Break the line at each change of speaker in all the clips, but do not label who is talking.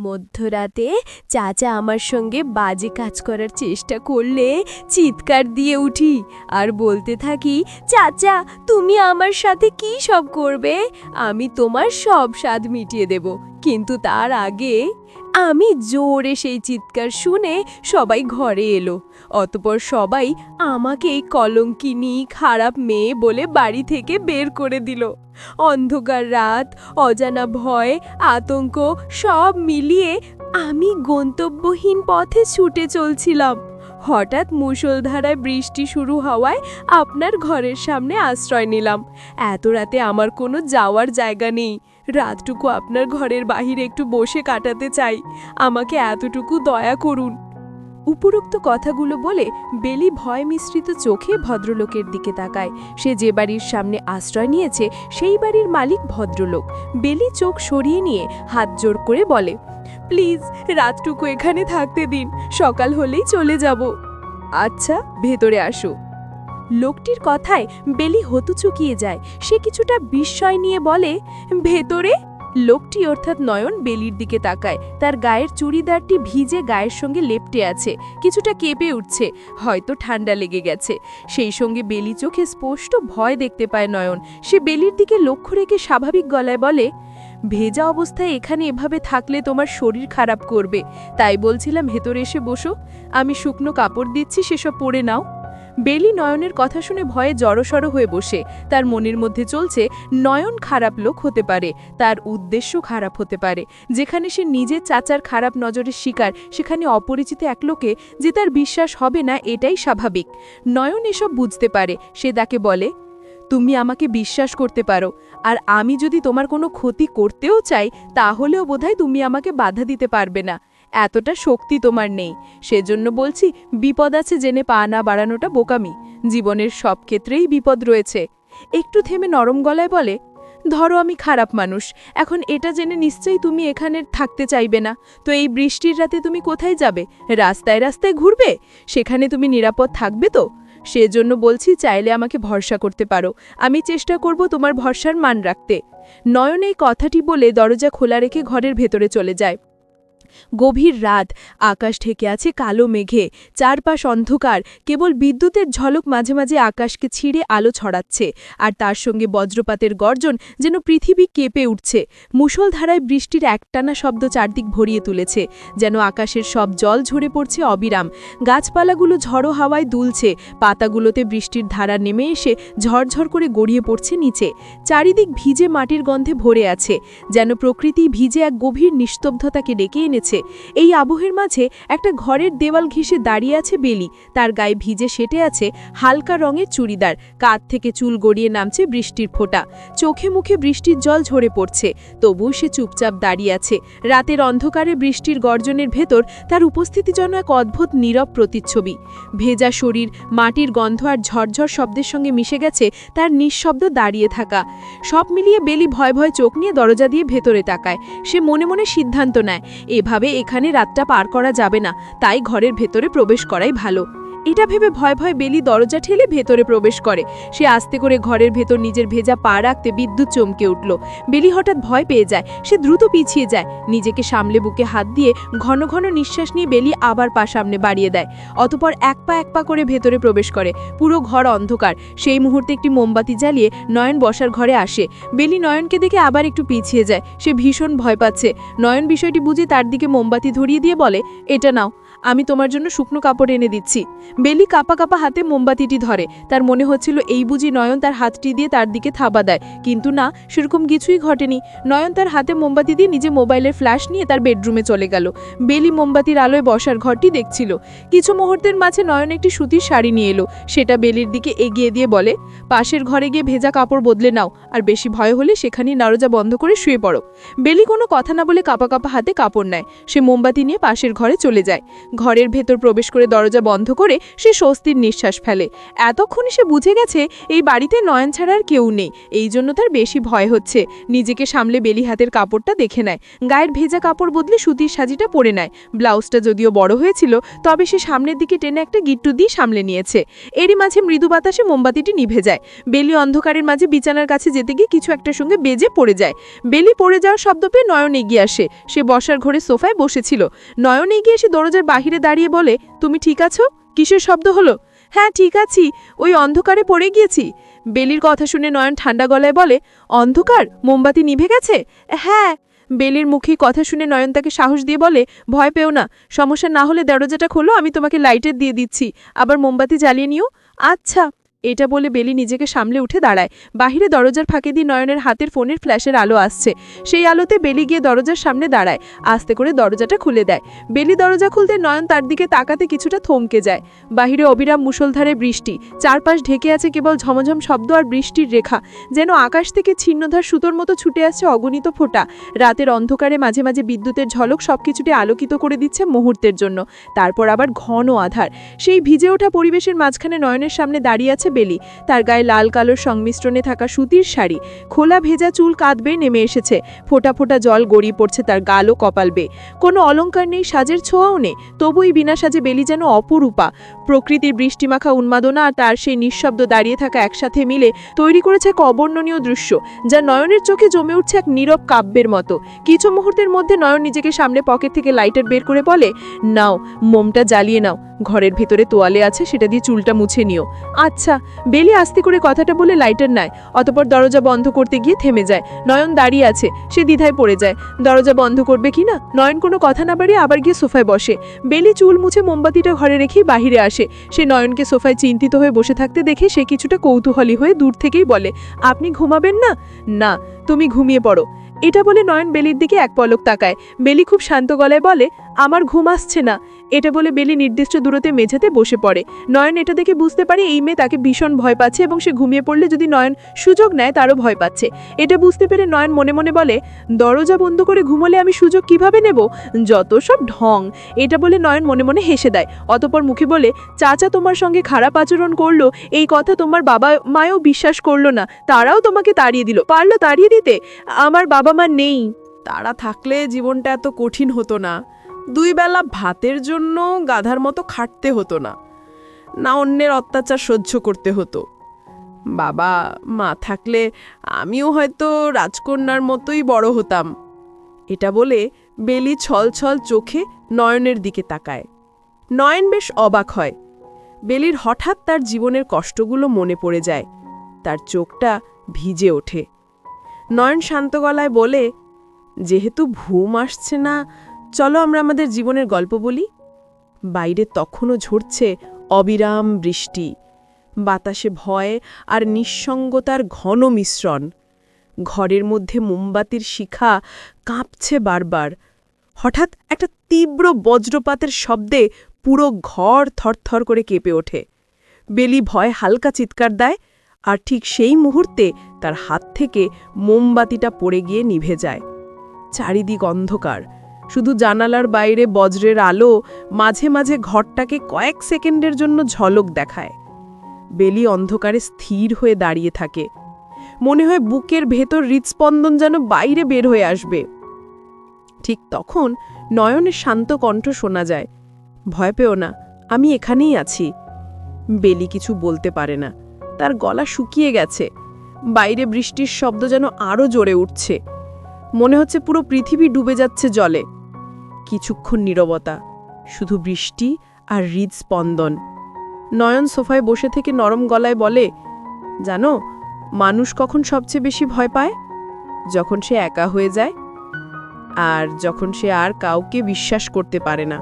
মধ্যরাতে চাচা আমার সঙ্গে বাজে কাজ করার চেষ্টা করলে চিৎকার দিয়ে উঠি আর বলতে থাকি, চাচা, তুমি আমার সাথে কি সব করবে? আমি তোমার সব স্বাদ মিটিয়ে দেব। কিন্তু তার আগে আমি জোরে সেই চিৎকার শুনে সবাই ঘরে এলো। অতপর সবাই আমাকে এই কলঙ্কিনী, খারাপ মেয়ে বলে বাড়ি থেকে বের করে দিল। অন্ধকার রাত, অজানা ভয়, আতঙ্ক, সব মিলিয়ে আমি গন্তব্যহীন পথে ছুটে চলছিলাম। হঠাৎ মুষলধারায় বৃষ্টি শুরু হওয়ায় আপনার ঘরের সামনে আশ্রয় নিলাম। এত রাতে আমার কোনো যাওয়ার জায়গা নেই। রাতটুকু আপনার ঘরের বাহিরে একটু বসে কাটাতে চাই। আমাকে এতটুকু দয়া করুন। উপরোক্ত কথাগুলো বলে বেলি ভয় মিশ্রিত চোখে ভদ্রলোকের দিকে তাকায়। সে যে বাড়ির সামনে আশ্রয় নিয়েছে, সেই বাড়ির মালিক ভদ্রলোক। বেলি চোখ সরিয়ে নিয়ে হাত জোর করে বলে, প্লিজ, রাতটুকু এখানে থাকতে দিন, সকাল হলেই চলে যাব। আচ্ছা ভেতরে আসো। লোকটির কথায় বেলি হতু চুকিয়ে যায়। সে কিছুটা বিস্ময় নিয়ে বলে, ভেতরে? লোকটি অর্থাৎ নয়ন বেলির দিকে তাকায়। তার গায়ের চুড়িদারটি ভিজে গায়ের সঙ্গে লেপটে আছে। কিছুটা কেঁপে উঠছে, হয়তো ঠান্ডা লেগে গেছে। সেই সঙ্গে বেলি চোখে স্পষ্ট ভয় দেখতে পায় নয়ন। সে বেলির দিকে লক্ষ্য রেখে স্বাভাবিক গলায় বলে, ভেজা অবস্থায় এখানে এভাবে থাকলে তোমার শরীর খারাপ করবে। তাই বলছিলাম ভেতরে এসে বসো। আমি শুকনো কাপড় দিচ্ছি, সেসব পরে নাও। বেলি নয়নের কথা শুনে ভয়ে জড়সড় হয়ে বসে। তার মনের মধ্যে চলছে, নয়ন খারাপ লোক হতে পারে, তার উদ্দেশ্য খারাপ হতে পারে। যেখানে সে নিজের চাচার খারাপ নজরের শিকার, সেখানে অপরিচিত এক লোকে যে তার বিশ্বাস হবে না, এটাই স্বাভাবিক। নয়ন এসব বুঝতে পারে, সে তাকে বলে, তুমি আমাকে বিশ্বাস করতে পারো, আর আমি যদি তোমার কোনো ক্ষতি করতেও চাই, তাহলেও বোধহয় তুমি আমাকে বাধা দিতে পারবে না। এতটা শক্তি তোমার নেই। সেজন্য বলছি, বিপদ আছে জেনে পা না বাড়ানোটা বোকামি। জীবনের সব ক্ষেত্রেই বিপদ রয়েছে। একটু থেমে নরম গলায় বলে, ধরো আমি খারাপ মানুষ, এখন এটা জেনে নিশ্চয়ই তুমি এখানে থাকতে চাইবে না। তো এই বৃষ্টির রাতে তুমি কোথায় যাবে? রাস্তায় রাস্তায় ঘুরবে? সেখানে তুমি নিরাপদ থাকবে তো? সেজন্য বলছি, চাইলে আমাকে ভরসা করতে পারো। আমি চেষ্টা করব তোমার ভরসার মান রাখতে। নয়ন এই কথাটি বলে দরজা খোলা রেখে ঘরের ভেতরে চলে যায়। গভীর রাত। আকাশ ঢেকে আছে কালো মেঘে। চারপাশ অন্ধকার। কেবল বিদ্যুতের ঝলক মাঝে মাঝে আকাশকে ছিঁড়ে আলো ছড়াচ্ছে। আর তার সঙ্গে বজ্রপাতের গর্জন যেন পৃথিবী কেঁপে উঠছে। মুষলধারায় বৃষ্টির একটানা শব্দ চারদিক ভরিয়ে তুলেছে, যেন আকাশের সব জল ঝরে পড়ছে অবিরাম। গাছপালাগুলো ঝড়ো হাওয়ায় দুলছে। পাতাগুলোতে বৃষ্টির ধারা নেমে এসে ঝরঝর করে গড়িয়ে পড়ছে নিচে। চারিদিক ভিজে মাটির গন্ধে ভরে আছে, যেন প্রকৃতি ভিজে এক গভীর নিস্তব্ধতাকে ডেকে এনেছে এই আবহের মাঝে একটা ঘরের দেওয়াল ঘেঁষে দাঁড়িয়ে আছে বেলি। তার গায়ে ভিজে সেটে আছে হালকা রঙের চুড়িদার। কাঁধ থেকে চুল গড়িয়ে নামছে বৃষ্টির ফোঁটা। চোখে মুখে বৃষ্টির জল ঝরে পড়ছে। তবুও সে চুপচাপ দাঁড়িয়ে আছে। রাতের অন্ধকারে বৃষ্টির গর্জনের ভেতর তার উপস্থিতি যেন এক অদ্ভুত নীরব প্রতিচ্ছবি। ভেজা শরীর, মাটির গন্ধ আর ঝরঝর শব্দের সঙ্গে মিশে গেছে তার নিঃশব্দ দাঁড়িয়ে থাকা। সব মিলিয়ে বেলি ভয় ভয় চোখ নিয়ে দরজা দিয়ে ভেতরে তাকায়। সে মনে মনে সিদ্ধান্ত নেয় এভাবে এখানে রাতটা পার করা যাবে না তাই ঘরের ভেতরে প্রবেশ করাই ভালো। এটা ভেবে ভয় ভয় বেলি দরজা ঠেলে ভেতরে প্রবেশ করে। সে আস্তে করে ঘরের ভেতর নিজের ভেজা পা রাখতে বিদ্যুৎ চমকে উঠল। বেলি হঠাৎ ভয় পেয়ে যায়। সে দ্রুত পিছিয়ে যায়। নিজেকে সামলে বুকে হাত দিয়ে ঘন ঘন নিঃশ্বাস নিয়ে বেলি আবার পা সামনে বাড়িয়ে দেয়। অতপর এক পা এক পা করে ভেতরে প্রবেশ করে। পুরো ঘর অন্ধকার। সেই মুহূর্তে একটি মোমবাতি জ্বালিয়ে নয়ন বসার ঘরে আসে। বেলি নয়নকে দেখে আবার একটু পিছিয়ে যায়। সে ভীষণ ভয় পাচ্ছে। নয়ন বিষয়টি বুঝে তার দিকে মোমবাতি ধরিয়ে দিয়ে বলে, এটা নাও। আমি তোমার জন্য শুকনো কাপড় এনে দিচ্ছি। বেলি কাপা কাপা হাতে মোমবাতিটি ধরে। তার মনে হচ্ছিল এই বুঝি নয়ন তার হাতটি দিয়ে তার দিকে থাবা দেয়। কিন্তু না, সেরকম কিছুই ঘটেনি। নয়ন তার হাতে মোমবাতি দিয়ে নিজে মোবাইলের ফ্ল্যাশ নিয়ে তার বেডরুমে চলে গেল। বেলি মোমবাতির আলোয় বসার ঘরটি দেখছিল। কিছু মুহূর্তের মাঝে নয়ন একটি সুতির শাড়ি নিয়ে এলো। সেটা বেলির দিকে এগিয়ে দিয়ে বলে, পাশের ঘরে গিয়ে ভেজা কাপড় বদলে নাও। আর বেশি ভয় হলে সেখানেই নারজা বন্ধ করে শুয়ে পড়ো। বেলি কোনো কথা না বলে কাপা কাপা হাতে কাপড় নেয়। সে মোমবাতি নিয়ে পাশের ঘরে চলে যায়।
ঘরের ভেতর প্রবেশ করে দরজা বন্ধ করে সে স্বস্তির নিঃশ্বাস ফেলে। এতক্ষণে সে বুঝে গেছে এই বাড়িতে নয়ন ছাড়া আর কেউ নেই। এই জন্য তার বেশি ভয় হচ্ছে। নিজেকে সামলে বেলি হাতের কাপড়টা দেখে নেয়। গায়ের ভেজা কাপড় বদলে সুতির সাজিটা পরে নেয়। ব্লাউজটা যদিও বড় হয়েছিল, তবে সে সামনের দিকে টেনে একটা গিট্টু দিয়ে সামলে নিয়েছে। এরই মাঝে মৃদু বাতাসে মোমবাতিটি নিভে যায়। বেলি অন্ধকারের মাঝে বিছানার কাছে যেতে গিয়ে কিছু একটার সঙ্গে বেজে পড়ে যায়। বেলি পড়ে যাওয়ার শব্দ পেয়ে নয়ন এগিয়ে আসে। সে বসার ঘরে সোফায় বসেছিল। নয়ন এগিয়ে এসে দরজার বাহিরে দাঁড়িয়ে বলে, তুমি ঠিক আছো? কিসের শব্দ হলো? হ্যাঁ ঠিক আছি। ওই অন্ধকারে পড়ে গিয়েছি। বেলির কথা শুনে নয়ন ঠান্ডা গলায় বলে, অন্ধকার? মোমবাতি নিভে গেছে? হ্যাঁ। বেলির মুখে কথা শুনে নয়ন তাকে সাহস দিয়ে বলে, ভয় পেও না। সমস্যা না হলে দরজাটা খোলো, আমি তোমাকে লাইটের দিয়ে দিচ্ছি। আবার মোমবাতি জ্বালিয়ে নিও? আচ্ছা। এটা বলে বেলি নিজেকে সামলে উঠে দাঁড়ায়। বাহিরে দরজার ফাঁকে দিয়ে নয়নের হাতের ফোনের ফ্ল্যাশের আলো আসছে। সেই আলোতে বেলি গিয়ে দরজার সামনে দাঁড়ায়। আস্তে করে দরজাটা খুলে দেয়। বেলি দরজা খুলতে নয়ন তার দিকে তাকাতে কিছুটা থমকে যায়। বাহিরে অবিরাম মুষলধারে বৃষ্টি। চারপাশ ঢেকে আছে কেবল ঝমঝম শব্দ আর বৃষ্টির রেখা। যেন আকাশ থেকে ছিন্নধার সুতোর মতো ছুটে আসছে অগণিত ফোটা। রাতের অন্ধকারে মাঝে মাঝে বিদ্যুতের ঝলক সবকিছুটি আলোকিত করে দিচ্ছে মুহূর্তের জন্য। তারপর আবার ঘন আধার। সেই ভিজে ওঠা পরিবেশের মাঝখানে নয়নের সামনে দাঁড়িয়ে আছে বেলি। তার গায়ে লাল কালোর সংমিশ্রণে থাকা সুতির শাড়ি। খোলা ভেজা চুল কাঁদবে নেমে এসেছে। ফোটা ফোটা জল গড়িয়ে পড়ছে তার গালও কপালবে কোনো অলঙ্কার নেই, সাজের ছোঁয়াও নেই। তবুই বিনা সাজে বেলি যেন অপরূপা। প্রকৃতির বৃষ্টিমাখা উন্মাদনা আর তার সেই নিঃশব্দ দাঁড়িয়ে থাকা একসাথে মিলে তৈরি করেছে এক অবর্ণনীয় দৃশ্য, যা নয়নের চোখে জমে উঠছে এক নীরব কাব্যের মতো। কিছু মুহূর্তের মধ্যে নয়ন নিজেকে সামনে পকেট থেকে লাইটার বের করে বলে, নাও, মোমটা জ্বালিয়ে নাও। ঘরের ভিতরে তোয়ালে আছে, সেটা দিয়ে চুলটা মুছে নিও। আচ্ছা। বেলি আস্তে করে কথাটা বলে লাইটার নেয়। অতপর দরজা বন্ধ করতে গিয়ে থেমে যায়। নয়ন দাঁড়িয়ে আছে, সে দ্বিধায় পড়ে যায়। দরজা বন্ধ করবে কি না? নয়ন কোনো কথা না বাড়িয়ে আবার গিয়ে সোফায় বসে। বেলি চুল মুছে মোমবাতিটা ঘরে রেখেই বাহিরে আসে। সে নয়নকে সোফায় চিন্তিত হয়ে বসে থাকতে দেখে সে কিছুটা কৌতূহলী হয়ে দূর থেকেই বলে, আপনি ঘুমাবেন না? না, তুমি ঘুমিয়ে পড়ো। এটা বলে নয়ন বেলির দিকে এক পলক তাকায়। বেলি খুব শান্ত গলায় বলে, আমার ঘুম আসছে না। এটা বলে বেলি নির্দিষ্ট দূরতে মেঝেতে বসে পড়ে। নয়ন এটা দেখে বুঝতে পারে এই মেয়ে তাকে ভীষণ ভয় পাচ্ছে এবং সে ঘুমিয়ে পড়লে যদি নয়ন সুযোগ নেয় তারও ভয় পাচ্ছে। এটা বুঝতে পেরে নয়ন মনে মনে বলে, দরজা বন্ধ করে ঘুমোলে আমি সুযোগ কীভাবে নেব? যত সব ঢং। এটা বলে নয়ন মনে মনে হেসে দেয়। অতপর মুখে বলে, চাচা তোমার সঙ্গে খারাপ আচরণ করল, এই কথা তোমার বাবা মায়েও বিশ্বাস করল না। তারাও তোমাকে তাড়িয়ে দিল। পারল তাড়িয়ে দিতে? আমার বাবা মা নেই।
তারা থাকলে জীবনটা এত কঠিন হতো না। দুই বেলা ভাতের জন্য গাধার মতো খাটতে হতো না। না অন্যের অত্যাচার সহ্য করতে হতো। বাবা, মা থাকলে আমিও হয়তো রাজকন্যার মতোই বড় হতাম। এটা বলে বেলি ছল ছল চোখে নয়নের দিকে তাকায়। নয়ন বেশ অবাক হয়। বেলির হঠাৎ তার জীবনের কষ্টগুলো মনে পড়ে যায়। তার চোখটা ভিজে ওঠে। নয়ন শান্ত গলায় বলে, যেহেতু ঘুম আসছে না চলো আমরা আমাদের জীবনের গল্প বলি। বাইরে তখনও ঝরছে অবিরাম বৃষ্টি। বাতাসে ভয় আর নিঃসঙ্গতার ঘন মিশ্রণ। ঘরের মধ্যে মোমবাতির শিখা কাঁপছে বারবার। হঠাৎ একটা তীব্র বজ্রপাতের শব্দে পুরো ঘর থরথর করে কেঁপে ওঠে। বেলি ভয় হালকা চিৎকার দেয় আর ঠিক সেই মুহূর্তে তার হাত থেকে মোমবাতিটা পড়ে গিয়ে নিভে যায়। চারিদিক অন্ধকার। শুধু জানালার বাইরে বজ্রের আলো মাঝে মাঝে ঘরটাকে কয়েক সেকেন্ডের জন্য ঝলক দেখায়। বেলি অন্ধকারে স্থির হয়ে দাঁড়িয়ে থাকে। মনে হয় বুকের ভেতর হৃৎস্পন্দন যেন বাইরে বের হয়ে আসবে। ঠিক তখন নয়নের শান্ত কণ্ঠ শোনা যায়, ভয় পেও না, আমি এখানেই আছি। বেলি কিছু বলতে পারে না। তার গলা শুকিয়ে গেছে। বাইরে বৃষ্টির শব্দ যেন আরও জোরে উঠছে। মনে হচ্ছে পুরো পৃথিবী ডুবে যাচ্ছে জলে। কিছুক্ষণ নীরবতা, শুধু বৃষ্টি আর হৃদস্পন্দন নয়ন সোফায় বসে থেকে নরম গলায় বলে, জানো, মানুষ কখন সবচেয়ে বেশি ভয় পায়? যখন সে একা হয়ে যায় আর যখন সে আর কাউকে বিশ্বাস করতে পারে না।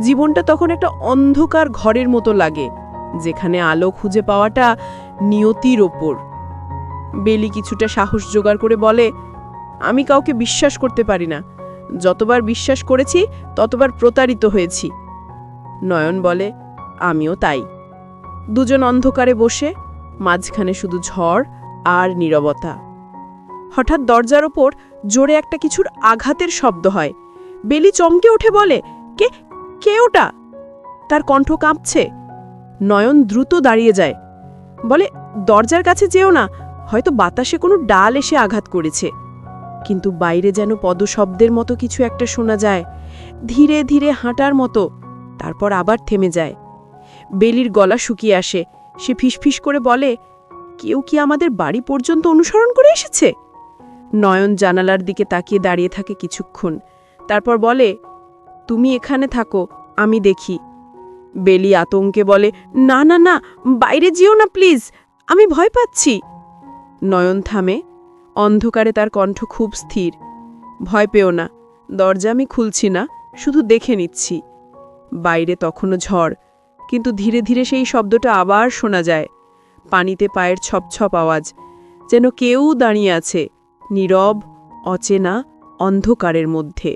জীবনটা তখন একটা অন্ধকার ঘরের মতো লাগে, যেখানে আলো খুঁজে পাওয়াটা নিয়তির ওপর। বেলি কিছুটা সাহস জোগাড় করে বলে, আমি কাউকে বিশ্বাস করতে পারি না। যতবার বিশ্বাস করেছি, ততবার প্রতারিত হয়েছি। নয়ন বলে, আমিও তাই। দুজন অন্ধকারে বসে, মাঝখানে শুধু ঝড় আর নীরবতা। হঠাৎ দরজার ওপর জোরে একটা কিছুর আঘাতের শব্দ হয়। বেলি চমকে উঠে বলে, কে কে ওটা? তার কণ্ঠ কাঁপছে। নয়ন দ্রুত দাঁড়িয়ে যায়। বলে, দরজার কাছে যেও না, হয়তো বাতাসে কোনো ডাল এসে আঘাত করেছে। কিন্তু বাইরে যেন পদশব্দের মতো কিছু একটা শোনা যায়। ধীরে ধীরে হাঁটার মতো, তারপর আবার থেমে যায়। বেলির গলা শুকিয়ে আসে। সে ফিসফিস করে বলে, কেউ কি আমাদের বাড়ি পর্যন্ত অনুসরণ করে এসেছে? নয়ন জানালার দিকে তাকিয়ে দাঁড়িয়ে থাকে কিছুক্ষণ। তারপর বলে, তুমি এখানে থাকো, আমি দেখি। বেলি আতঙ্কে বলে, না না না, বাইরে যেও না, প্লিজ, আমি ভয় পাচ্ছি। নয়ন থামে অন্ধকারে তার কণ্ঠ খুব স্থির। ভয় পেও না, দরজা আমি খুলছি না, শুধু দেখে নিচ্ছি। বাইরে তখনও ঝড়, কিন্তু ধীরে ধীরে সেই শব্দটা আবার শোনা যায়। পানিতে পায়ের ছপছপ আওয়াজ, যেন কেউ দাঁড়িয়ে আছে, নীরব, অচেনা, অন্ধকারের মধ্যে।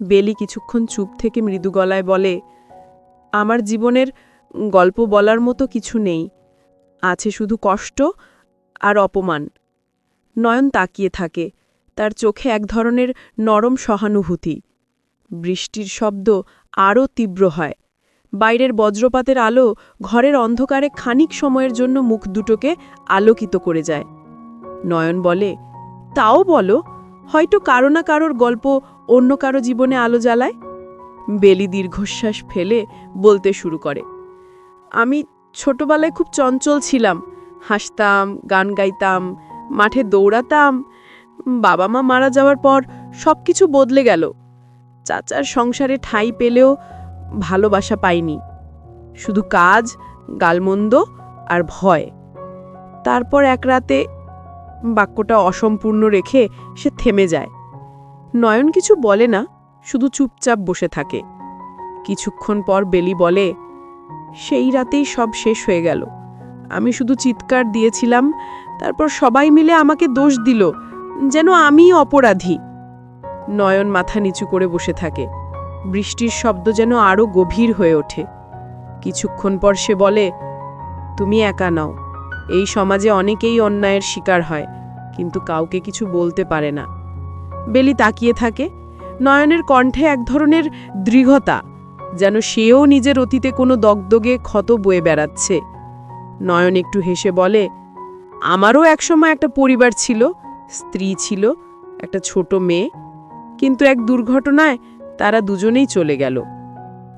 বেলি কিছুক্ষণ চুপ থেকে মৃদু গলায় বলে, আমার জীবনের গল্প বলার মতো কিছু নেই। আছে শুধু কষ্ট আর অপমান। নয়ন তাকিয়ে থাকে। তার চোখে এক ধরনের নরম সহানুভূতি। বৃষ্টির শব্দ আরও তীব্র হয়। বাইরের বজ্রপাতের আলো ঘরের অন্ধকারে খানিক সময়ের জন্য মুখ দুটোকে আলোকিত করে যায়। নয়ন বলে, তাও বলো, হয়তো কারও না কারোর গল্প অন্য কারও জীবনে আলো জ্বালায়? বেলি দীর্ঘশ্বাস ফেলে বলতে শুরু করে, আমি ছোটবেলায় খুব চঞ্চল ছিলাম। হাসতাম, গান গাইতাম মাঠে দৌড়াতাম, বাবা মা মারা যাওয়ার পর সব কিছু বদলে গেল। চাচার সংসারে ঠাঁই পেলেও ভালোবাসা পাইনি। শুধু কাজ, গালমন্দ আর ভয়। তারপর এক রাতে বাক্যটা অসম্পূর্ণ রেখে সে থেমে যায়। নয়ন কিছু বলে না, শুধু চুপচাপ বসে থাকে। কিছুক্ষণ পর বেলি বলে, সেই রাতেই সব শেষ হয়ে গেল। আমি শুধু চিৎকার দিয়েছিলাম তারপর সবাই মিলে আমাকে দোষ দিল, যেন আমিই অপরাধী। নয়ন মাথা নিচু করে বসে থাকে। বৃষ্টির শব্দ যেন আরও গভীর হয়ে ওঠে। কিছুক্ষণ পর সে বলে, তুমি একা নাও। এই সমাজে অনেকেই অন্যায়ের শিকার হয়, কিন্তু কাউকে কিছু বলতে পারে না। বেলি তাকিয়ে থাকে। নয়নের কণ্ঠে এক ধরনের দৃঢ়তা, যেন সেও নিজের অতীতে কোনো দগদগে ক্ষত বয়ে বেড়াচ্ছে। নয়ন একটু হেসে বলে আমারও একসময় একটা পরিবার ছিল, স্ত্রী ছিল, একটা ছোট মেয়ে। কিন্তু এক দুর্ঘটনায় তারা দুজনেই চলে গেল।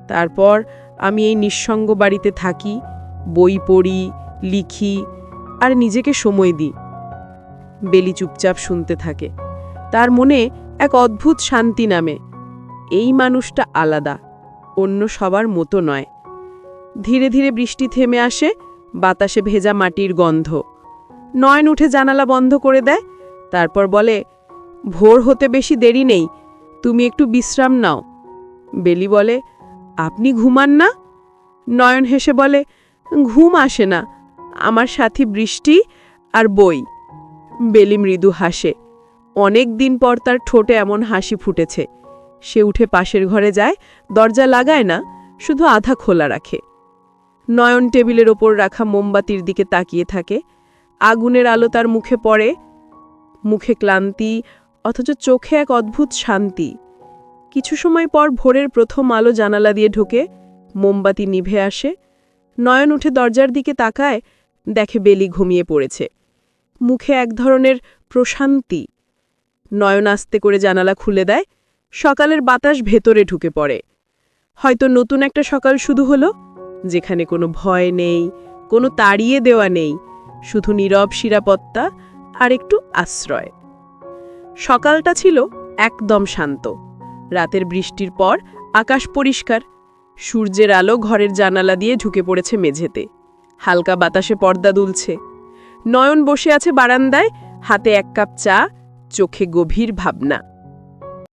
তারপর আমি এই নিঃসঙ্গ বাড়িতে থাকি, বই পড়ি, লিখি আর নিজেকে সময় দিই। বেলি চুপচাপ শুনতে থাকে। তার মনে এক অদ্ভুত শান্তি নামে। এই মানুষটা আলাদা, অন্য সবার মতো নয়। ধীরে ধীরে বৃষ্টি থেমে আসে, বাতাসে ভেজা মাটির গন্ধ। নয়ন উঠে জানালা বন্ধ করে দেয়, তারপর বলে, ভোর হতে বেশি দেরি নেই, তুমি একটু বিশ্রাম নাও। বেলি বলে, আপনি ঘুমান না? নয়ন হেসে বলে, ঘুম আসে না, আমার সাথী বৃষ্টি আর বই। বেলি মৃদু হাসে, অনেক দিন পর তার ঠোঁটে এমন হাসি ফুটেছে, সে উঠে পাশের ঘরে যায়, দরজা লাগায় না, শুধু আধা খোলা রাখে। নয়ন টেবিলের ওপর রাখা মোমবাতির দিকে তাকিয়ে থাকে আগুনের আলো তার মুখে পড়ে, মুখে ক্লান্তি, অথচ চোখে এক অদ্ভুত শান্তি। কিছু সময় পর ভোরের প্রথম আলো জানালা দিয়ে ঢোকে, মোমবাতি নিভে আসে, নয়ন উঠে দরজার দিকে তাকায়, দেখে বেলি ঘুমিয়ে পড়েছে। মুখে এক ধরনের প্রশান্তি। নয়ন আস্তে করে জানালা খুলে দেয়, সকালের বাতাস ভেতরে ঢুকে পড়ে। হয়তো নতুন একটা সকাল শুধু হলো, যেখানে কোনো ভয় নেই, কোনো তাড়িয়ে দেওয়া নেই শুধু নীরব শিরাপত্তা আর একটু আশ্রয়। সকালটা ছিল একদম শান্ত। রাতের বৃষ্টির পর আকাশ পরিষ্কার। সূর্যের আলো ঘরের জানালা দিয়ে ঢুকে পড়েছে মেঝেতে। হালকা বাতাসে পর্দা দুলছে। নয়ন বসে আছে বারান্দায়, হাতে এক কাপ চা, চোখে গভীর ভাবনা।